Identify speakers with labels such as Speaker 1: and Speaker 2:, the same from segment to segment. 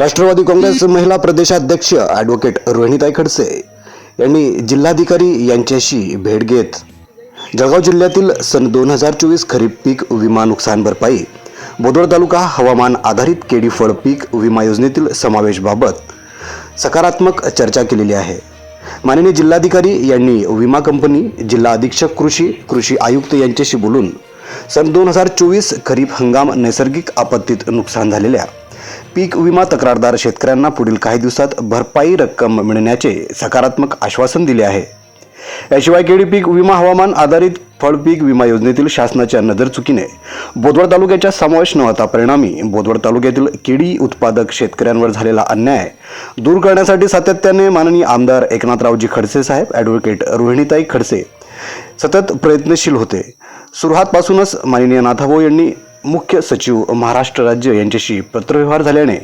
Speaker 1: राष्ट्रवादी काँग्रेस महिला प्रदेशाध्यक्ष ॲडव्होकेट रोहिणीताई खडसे यांनी जिल्हाधिकारी यांच्याशी भेट घेत जळगाव जिल्ह्यातील सन दोन हजार चोवीस खरीप पीक विमा नुकसान भरपाई बोदवड तालुका हवामान आधारित केडी फळ पीक विमा योजनेतील समावेशबाबत सकारात्मक चर्चा केलेली आहे. माननीय जिल्हाधिकारी यांनी विमा कंपनी जिल्हा अधीक्षक कृषी कृषी आयुक्त यांच्याशी बोलून सन दोन हजार चोवीस खरीप हंगाम नैसर्गिक आपत्तीत नुकसान झालेल्या पीक विमा तक्रारदार शेतकऱ्यांना पुढील काही दिवसात भरपाई रक्कम मिळण्याचे सकारात्मक आश्वासन दिले आहे. याशिवाय केळी पीक विमा हवामान आधारित फळपीक विमा योजनेतील शासनाच्या नजरचुकीने बोदवड तालुक्याच्या समावेश न होता परिणामी बोदवड तालुक्यातील केळी उत्पादक शेतकऱ्यांवर झालेला अन्याय दूर करण्यासाठी सातत्याने माननीय आमदार एकनाथरावजी खडसे साहेब ॲडव्होकेट रोहिणीताई खडसे सतत प्रयत्नशील होते. सुरुवातपासूनच माननीय नाथाभाऊ यांनी मुख्य सचिव महाराष्ट्र राज्य यांच्याशी पत्रव्यवहार झाल्याने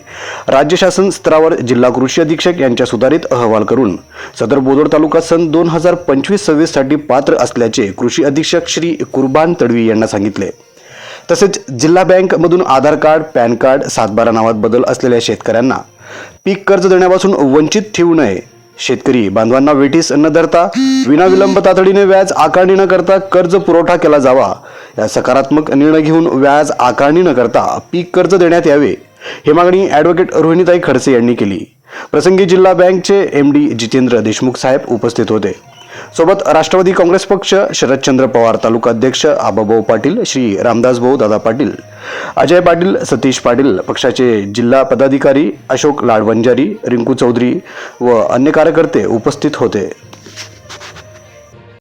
Speaker 1: राज्य शासन स्तरावर जिल्हा कृषी अधीक्षक यांच्या सुधारित अहवाल करून सदर बोदोड तालुका सन दोन हजार पंचवीस सव्वीससाठी पात्र असल्याचे कृषी अधीक्षक श्री कुर्बान तडवी यांना सांगितले. तसेच जिल्हा बँकमधून आधार कार्ड पॅन कार्ड सातबारा नावात बदल असलेल्या शेतकऱ्यांना पीक कर्ज देण्यापासून वंचित ठेवू नये. शेतकरी बांधवांना वेठीस न धरता विनाविलंब तातडीने व्याज आकारणी न करता कर्ज पुरवठा केला जावा या सकारात्मक निर्णय घेऊन व्याज आकारणी न करता पीक कर्ज देण्यात यावे ही मागणी ॲडव्होकेट रोहिणीताई खडसे यांनी केली. प्रसंगी जिल्हा बँकचे एम डी जितेंद्र देशमुख साहेब उपस्थित होते. सोबत राष्ट्रवादी काँग्रेस पक्ष शरदचंद्र पवार तालुका अध्यक्ष आबाभाऊ पाटील श्री रामदास भाऊ दादा पाटील अजय पाटील सतीश पाटील पक्षाचे जिल्हा पदाधिकारी अशोक लाडवंजारी रिंकू चौधरी व अन्य कार्यकर्ते उपस्थित होते.